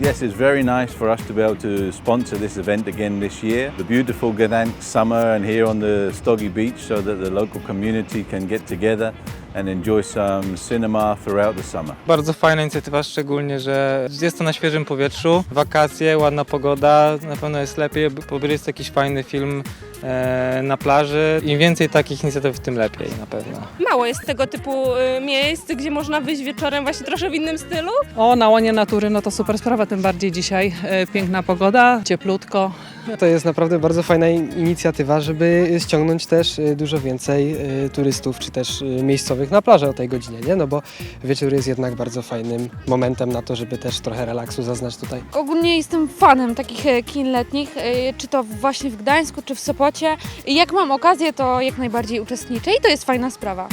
Yes, it's very nice for us to be able to sponsor this event again this year. The beautiful Gdansk summer and here on the Stogi Beach so that the local community can get together and enjoy some cinema throughout the summer. Bardzo fajna inicjatywa, szczególnie, że jest to na świeżym powietrzu, wakacje, ładna pogoda, na pewno jest lepiej, bo jest jakiś fajny film e, na plaży. Im więcej takich inicjatyw, tym lepiej na pewno. Mało jest tego typu y, miejsc, gdzie można wyjść wieczorem właśnie trochę w innym stylu. O, na łonie natury, no to super sprawa, tym bardziej dzisiaj. E, Piękna pogoda, cieplutko. To jest naprawdę bardzo fajna in- inicjatywa, żeby ściągnąć też y, dużo więcej y, turystów czy też y, na plażę o tej godzinie, nie? No bo wieczór jest jednak bardzo fajnym momentem na to, żeby też trochę relaksu zaznać tutaj. Ogólnie jestem fanem takich e, kin letnich, e, czy to właśnie w Gdańsku, czy w Sopocie. Jak mam okazję, to jak najbardziej uczestniczę i to jest fajna sprawa.